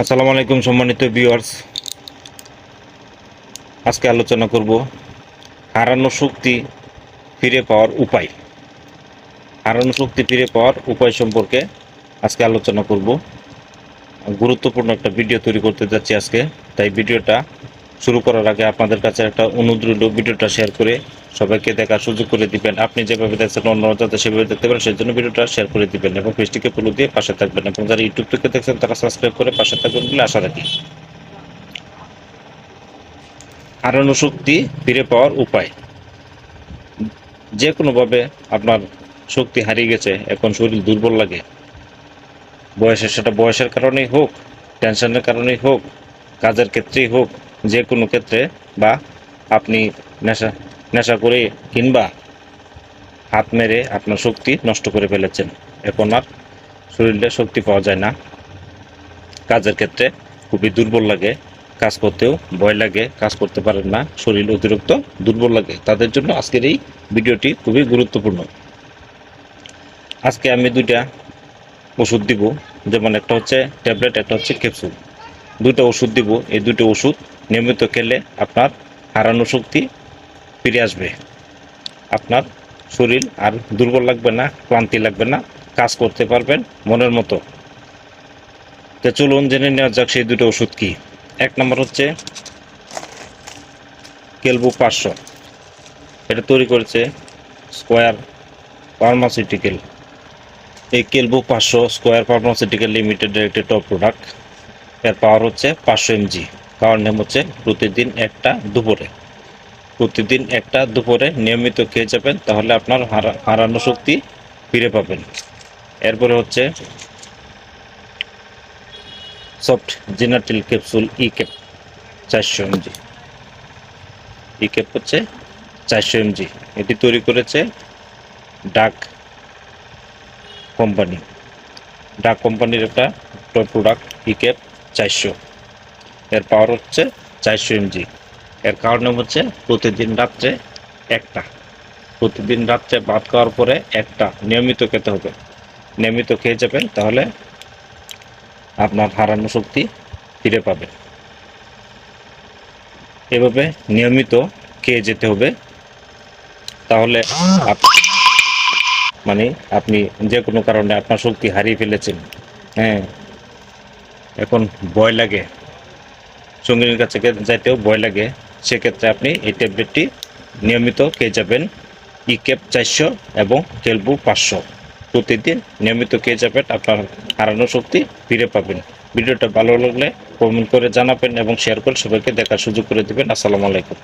আসসালামু আলাইকুম সম্মানিত ভিউয়ার্স আজকে আলোচনা করব হারানো শক্তি ফিরে পাওয়ার উপায়। হারানো শক্তি ফিরে পাওয়ার উপায় সম্পর্কে আজকে আলোচনা করব। গুরুত্বপূর্ণ একটা ভিডিও তৈরি করতে যাচ্ছি আজকে। তাই ভিডিওটা শুরু করার আগে আপনাদের কাছে একটা অনুরোধ ভিডিওটা শেয়ার করে সবাইকে দেখার সুযোগ করে দিবেন। আপনি যেভাবে দেখছেন, অন্যরা যাতে সেভাবে দেখতে পারেন সেই জন্য ভিডিওটা শেয়ার করে দিবেন এবং পেজটিকে ফলো দিয়ে পাশে থাকবেন এবং যারা ইউটিউব থেকে দেখছেন, তারা সাবস্ক্রাইব করে পাশে থাকবেন বলে আশা রাখি। হারানো শক্তি ফিরে পাওয়ার উপায়। যে কোনোভাবে আপনার শক্তি হারিয়ে গেছে, এখন শরীর দুর্বল লাগে। বয়সের সেটা বয়সের কারণেই হোক, টেনশনের কারণেই হোক, কাজের ক্ষেত্রেই হোক যে কোনো ক্ষেত্রে বা আপনি নেশা নেশা করে কিংবা হাত মেরে আপনার শক্তি নষ্ট করে ফেলেছেন। এখন আর শরীরে শক্তি পাওয়া যায় না। কাজের ক্ষেত্রে খুবই দুর্বল লাগে, কাজ করতেও ভয় লাগে, কাজ করতে পারেন না, শরীর অতিরিক্ত দুর্বল লাগে। তাদের জন্য আজকের এই ভিডিওটি খুবই গুরুত্বপূর্ণ। আজকে আমি দুইটা ওষুধ দিব, যেমন একটা হচ্ছে ট্যাবলেট, একটা হচ্ছে ক্যাপসুল। দুটো ওষুধ দিব। এই দুটো ওষুধ নিয়মিত খেলে আপনার হারানো শক্তি ফিরে আসবে। আপনার শরীর আর দুর্বল লাগবে না, ক্লান্তি লাগবে না, কাজ করতে পারবেন মনের মতো। তো চলুন জেনে নেওয়া যাক সেই দুটো ওষুধ কি। এক নম্বর হচ্ছে কেলবু পাঁচশো। এটা তৈরি করেছে স্কোয়ার ফার্মাসিউটিক্যাল। এই কেলবু পাঁচশো স্কোয়ার ফার্মাসিউটিক্যাল লিমিটেডের একটি টপ প্রোডাক্টের পাওয়ার হচ্ছে পাঁচশো এমজি। পাওয়ার নেম হচ্ছে প্রতিদিন একটা দুপুরে। প্রতিদিন একটা দুপুরে নিয়মিত খেয়ে যাবেন, তাহলে আপনার হারা- হারানো শক্তি ফিরে পাবেন। এরপরে হচ্ছে সফট জেনাটিল ক্যাপসুল ই ক্যাপ চারশো এমজি। ই ক্যাপ হচ্ছে চারশো এমজি। এটি তৈরি করেছে ডাক কোম্পানি। ডাক কোম্পানির একটা টপ প্রোডাক্ট ই ক্যাপ চারশো। এর পাওয়ার হচ্ছে চারশো এমজি। এর কারণে হচ্ছে প্রতিদিন রাত্রে একটা। প্রতিদিন রাত্রে ভাত খাওয়ার পরে একটা নিয়মিত খেতে হবে। নিয়মিত খেয়ে যাবেন, তাহলে আপনার হারানো শক্তি ফিরে পাবেন এভাবে নিয়মিত খেয়ে যেতে হবে। তাহলে মানে আপনি যে কোনো কারণে আপনার শক্তি হারিয়ে ফেলেছেন। হ্যাঁ। এখন ভয় লাগে। সঙ্গিনীর কাছে যাইতেও ভয় লাগে। সেক্ষেত্রে আপনি এই ট্যাবলেটটি নিয়মিত খেয়ে যাবেন। ই কেপ চারশো এবং কেলবু পাঁচশো। প্রতিদিন নিয়মিত খেয়ে যাবেন, আপনার হারানো শক্তি ফিরে পাবেন। ভিডিওটা ভালো লাগলে কমেন্ট করে জানাবেন এবং শেয়ার করে সবাইকে দেখার সুযোগ করে দেবেন। আসসালামু আলাইকুম।